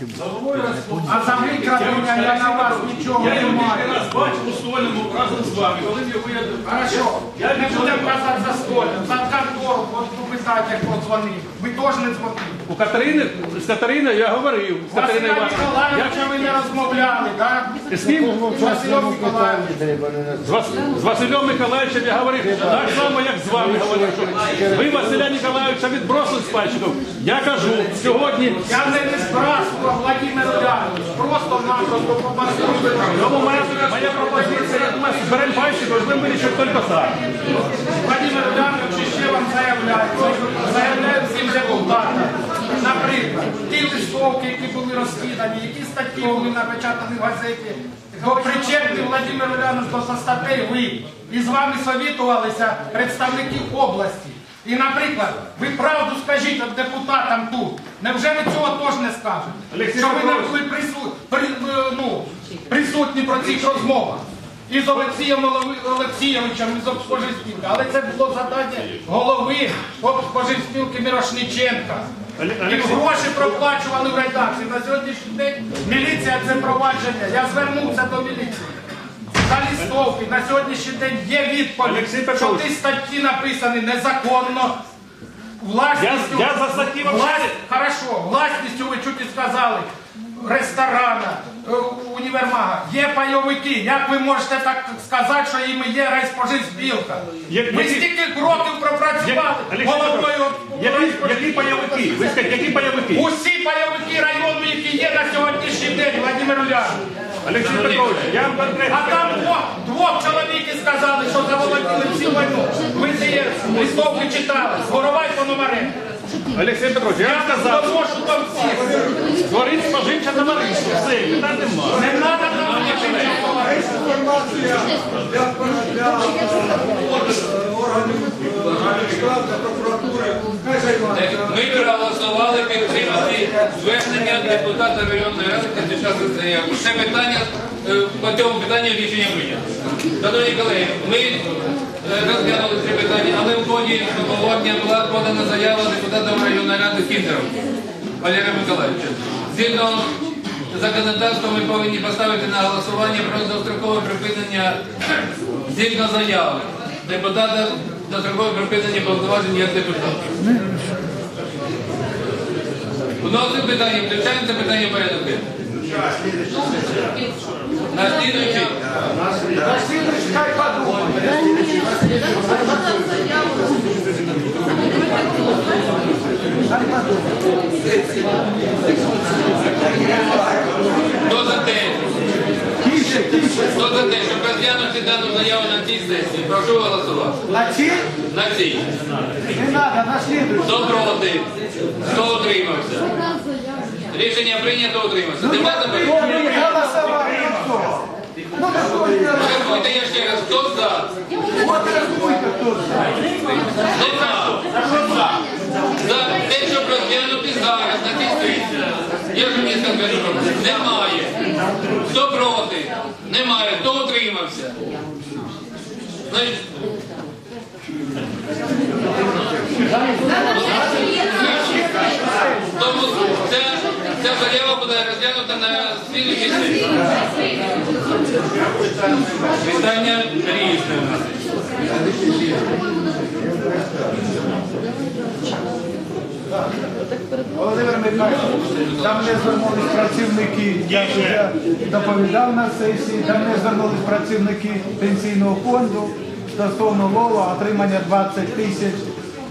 А за викрадення я на вас нічого Я не його маю. кілька раз бачив у стольному разом з вами, коли він виїздив. Хорошо, Я не будемо казати за столем, за контору, от попитати, як подзвонив. Ви теж не дзвонили. У Катерини, з Катериною я говорив. З Василя Катериною Івановною. Миколаївича ви не розмовляли, так? З ким? З Василем Миколаївичем. З, Вас, з Василем Миколаївичем я говорив, так само, як з вами говорив, що ви Василя Ніколаївича відбросили з пальчиків. Я кажу, сьогодні Я не не збрасував Владимир Улянович, просто-напросто попасуйте. тому моя, моя пропозиція, думаю, зберемо пальчики, можливо, вирішити тільки так. Владимир Улянович ще вам заявляю, заявляю всім депутатам. Наприклад, ті листовки, які були розкидані, які статті були напечатані в газеті, до причетний Владимир Улянович до статей ви. І з вами совітувалися представники області. І, наприклад, ви правду скажіть от депутатам тут. Невже ви цього теж не скажете? Що ви не були прису- при- е, ну, присутні про цих розмовах? І з Олексієм Олексійовичем із обспоживспілки. Але це було завдання голови обспоживспілки Мірошниченка. І гроші проплачували в редакції. На сьогоднішній день міліція це провадження. Я звернувся до міліції. За листовки на сьогоднішній день є відповідь, Олексій що Петрович. ті статті написані незаконно. Власністю, Я- я за статті вообще- хорошо, власністю ви чуть і сказали, ресторана, е, універмага, є пайовики. Як ви можете так сказати, що їм є райспоживспілка? Як- які- стільки років пропрацювали Олексій головою Петрович, які, які пайовики? Ви скажіть, які пайовики? Усі пайовики району, які є на сьогоднішній день, Владимир Улянович. Олексій Петрович, я вам конкретно А там двох, двох чоловік і сказали, що заволоділи всю війну. Ви ці листовки читали, Горовай по номерам. Олексій Петрович, я вам Я сказав, доношу там всіх. створіть споживче товариство. Все, питань немає. Не треба нам нічого. Інформація для, для органів адміністрації, прокуратури. Ми проголосували підтримати звернення депутата районної ради Кандича заяву. Це питання, е, по цьому питанню рішення прийнято. Шановні колеги, ми е, розглянули це питання, але в ході обговорення була подана заява депутата районної ради Кіндером Валерія Миколаївича. Згідно законодавства ми повинні поставити на голосування про дострокове припинення згідно заяви депутата дострокове припинення повноважень як депутата. Вносимо питання, включаємо це питання порядок денний. На слідуючий. Хай подумає. Хто за те? Хто за те, щоб розглянути дану заяву на цій сесії? Прошу голосувати. На ці На цій. не треба, на слідуючу. Хто проти? Хто утримався? Рішення прийнято утримався. Нема заперечень? Голосували і все. Ну, ви будете Рахуйте я ще раз. Хто за? От рахуйте тут. Нема. За те, щоб розглянути зараз на цій сесії. Я ж мені скажу, немає. Хто проти? Немає. Хто утримався? Значить, Тому ця, ця заява буде розглянута на слідчій сесії. Питання різне у нас. Володимир Михайлович, там не звернулись працівники, я вже доповідав на сесії, там не звернулись працівники пенсійного фонду стосовно лова, отримання 20 тисяч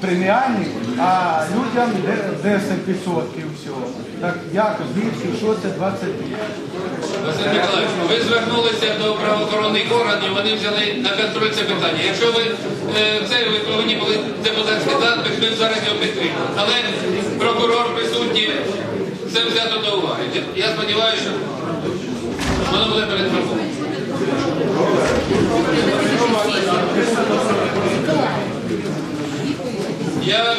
преміальних, а людям де- 10% всього. Так як, звідки, що це 20 тисяч? Василь Миколаївич, ви звернулися до правоохоронних органів, вони взяли на контроль це питання. Якщо ви е, це ви повинні були депутатський запит, ми зараз його підтримали. Але прокурор присутній, все взято до уваги. Я сподіваюся, що воно буде перед прокурором. Я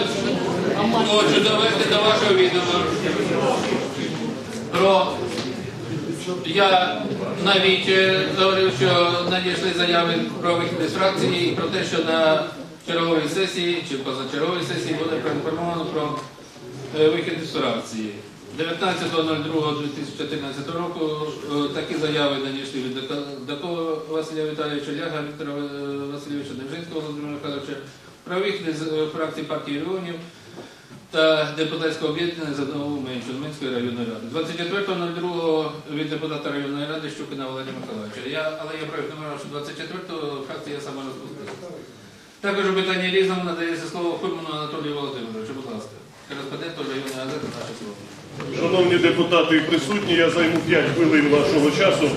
хочу довести до вашого відома про я навіть е, говорив, що надійшли заяви про вихід із фракції і про те, що на черговій сесії чи позачерговій сесії буде проінформовано про е, вихід із фракції. 19.02.2014 року е, такі заяви надійшли від Дакова Василя Віталійовича, Ляга Віктора Васильовича, Невжинського Володимира Михайловича, правих з е, партії регіонів та депутатського об'єднання з одного меншу Мінської районної ради. 24.02 від депутата районної ради Щукина Валерія Миколаївича. Я, але я правильно думаю, що 24-го фракція сама розпустила. Також у питанні різному надається слово Фурману Анатолію Володимировичу. Будь ласка. Кореспонденту районної газети наше слово. Шановні депутати і присутні, я займу 5 хвилин вашого часу.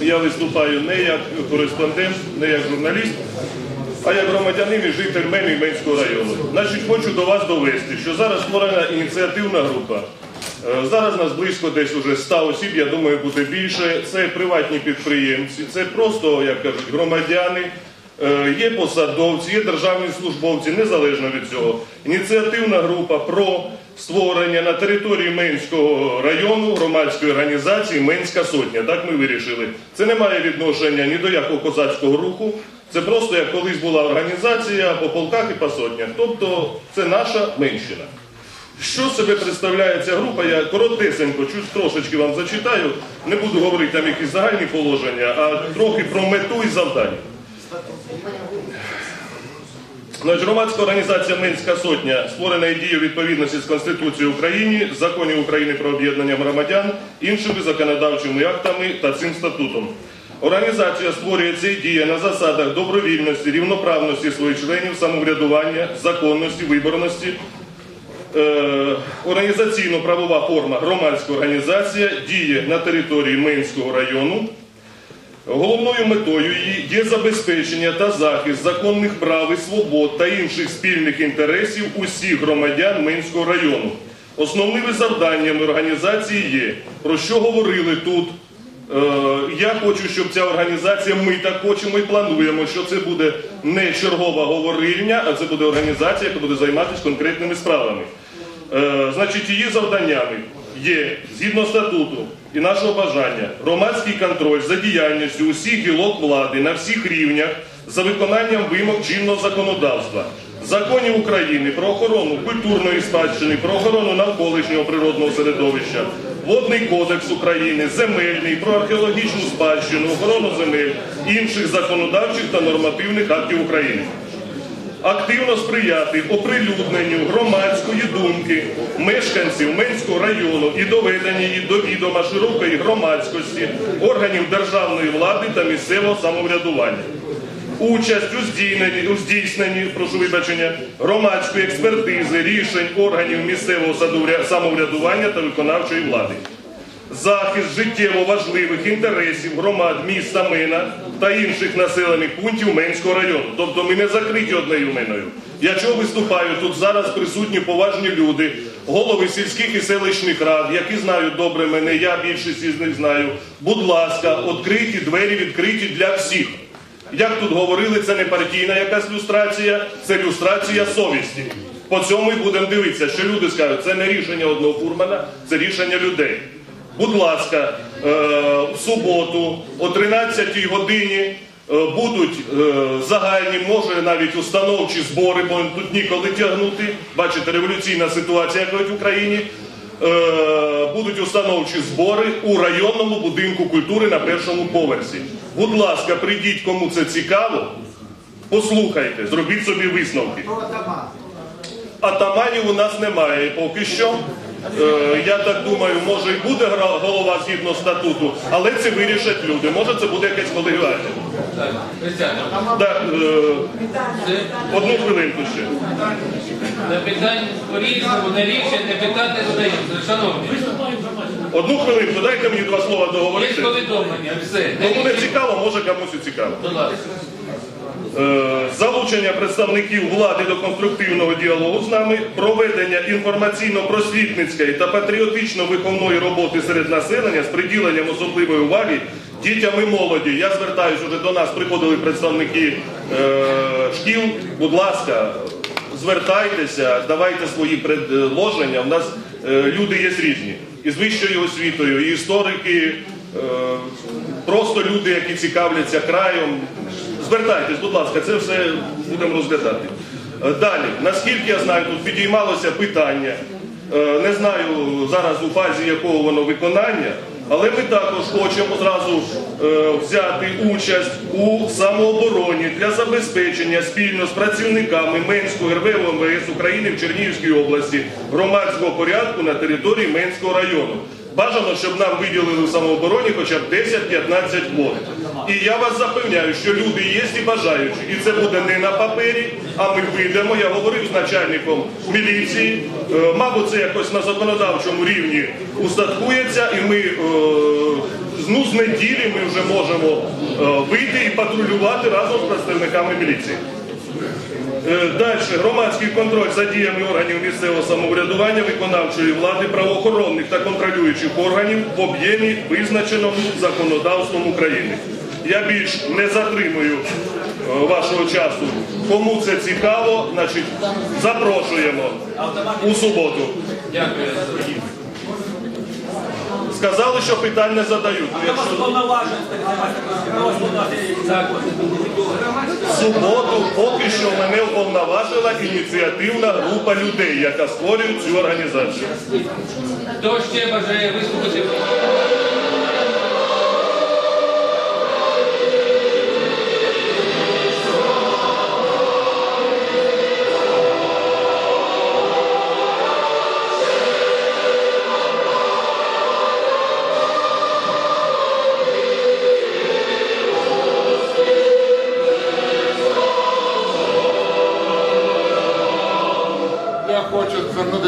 Я виступаю не як кореспондент, не як журналіст, а як громадянин і житель Мемі-Менського району. Значить, хочу до вас довести, що зараз створена ініціативна група. Е, Зараз нас близько десь уже 100 осіб, я думаю, буде більше. Це приватні підприємці, це просто, як кажуть, громадяни. Е, Є посадовці, є державні службовці, незалежно від цього. Ініціативна група про створення на території Менського району громадської організації Менська сотня. Так ми вирішили. Це не має відношення ні до якого козацького руху. Це просто як колись була організація по полках і по сотнях. Тобто це наша менщина. Що себе представляє ця група? Я коротесенько, трошечки вам зачитаю. Не буду говорити там якісь загальні положення, а трохи про мету і завдання. Значить, громадська організація Менська сотня створена і діє відповідності з Конституцією України, законів України про об'єднання громадян, іншими законодавчими актами та цим статутом. Організація створюється і діє на засадах добровільності, рівноправності своїх членів, самоврядування, законності, виборності, Е, організаційно-правова форма громадська організація діє на території Менського району. Головною метою її є забезпечення та захист законних прав і свобод та інших спільних інтересів усіх громадян Менського району. Основними завданнями організації є, про що говорили тут. Е, Я хочу, щоб ця організація, ми так хочемо і плануємо, що це буде не чергова говорильня, а це буде організація, яка буде займатися конкретними справами. Е, Значить, її завданнями є згідно статуту і нашого бажання громадський контроль за діяльністю усіх гілок влади на всіх рівнях за виконанням вимог чинного законодавства, законів України про охорону культурної спадщини, про охорону навколишнього природного середовища, водний кодекс України, земельний, про археологічну спадщину, охорону земель, інших законодавчих та нормативних актів України активно сприяти оприлюдненню громадської думки мешканців Менського району і доведення її до відома широкої громадськості, органів державної влади та місцевого самоврядування. Участь у здійсненні, у здійсненні прошу вибачення, громадської експертизи рішень органів місцевого самоврядування та виконавчої влади захист життєво важливих інтересів громад міста Мина та інших населених пунктів Менського району. Тобто ми не закриті однею миною. Я чого виступаю? Тут зараз присутні поважні люди, голови сільських і селищних рад, які знають добре мене, я більшість із них знаю. Будь ласка, відкриті двері відкриті для всіх. Як тут говорили, це не партійна якась люстрація, це люстрація совісті. По цьому і будемо дивитися, що люди скажуть, це не рішення одного фурмана, це рішення людей. Будь ласка, е, в суботу о 13 годині е, будуть е, загальні, може навіть установчі збори, бо тут ніколи тягнути. Бачите, революційна ситуація в Україні. Е, Будуть установчі збори у районному будинку культури на першому поверсі. Будь ласка, прийдіть, кому це цікаво, послухайте, зробіть собі висновки. Атаманів у нас немає поки що. Е, я так думаю, може і буде голова згідно статуту, але це вирішать люди. Може це буде якесь колегіальне. Так, е, одну хвилинку ще. на питань по-різному, не рішення, не питати задаються. Шановні, Одну хвилинку, дайте мені два слова є договорити. повідомлення, все. Кому не цікаво, може комусь і цікаво. Будь ласка. Е, залучення представників влади до конструктивного діалогу з нами, проведення інформаційно-просвітницької та патріотично-виховної роботи серед населення з приділенням особливої уваги дітям і молоді. Я звертаюся вже до нас, приходили представники е, шкіл. Будь ласка, звертайтеся, давайте свої предложення. У нас е, люди є різні. І з вищою освітою, і історики, е, просто люди, які цікавляться краєм. Звертайтесь, будь ласка, це все будемо розглядати. Е, Далі, наскільки я знаю, тут підіймалося питання. е, Не знаю. знаю зараз у фазі якого воно виконання, але ми також хочемо зразу е, взяти участь у самообороні для забезпечення спільно з працівниками Менського РВ МВС України в Чернігівській області громадського порядку на території Менського району. Бажано, щоб нам виділили в самообороні хоча б 10-15 квот. І я вас запевняю, що люди є і бажаючі. І це буде не на папері, а ми вийдемо. Я говорив з начальником міліції. Е, Мабуть, це якось на законодавчому рівні устаткується, і ми е, ну, з неділі ми вже можемо е, вийти і патрулювати разом з представниками міліції. Далі громадський контроль за діями органів місцевого самоврядування, виконавчої влади, правоохоронних та контролюючих органів в об'ємі, визначеному законодавством України. Я більш не затримую е, вашого часу. Кому це цікаво, значить запрошуємо у суботу. Дякую. Сказали, що питань не задають. В суботу поки що мене уповноважила ініціативна група людей, яка створює цю організацію. Хто ще бажає виступити?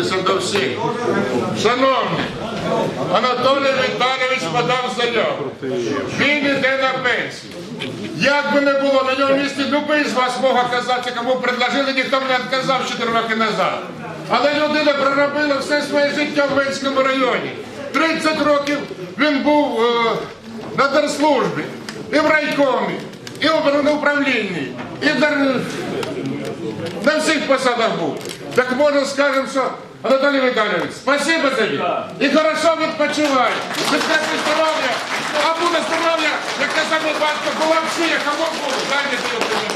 Звернутися до всіх. Шановні, Анатолій Віталійович подав заяву. Він іде на пенсію. Як би не було, на нього місці любий з вас мог оказати, кому предложили, ніхто не відказав 4 роки назад. Але людина проробила все своє життя в Менському районі. 30 років він був е, на держслужбі, і в райкомі, і в управлінні, і в на всіх посадах був. Так можна скажемо, що Анатолій Віталійович, спасибо тобі. І хорошо відпочивай. Безпечне здоров'я. А буде здоров'я, як казав батько, була всі, як кому було. Дай мені тобі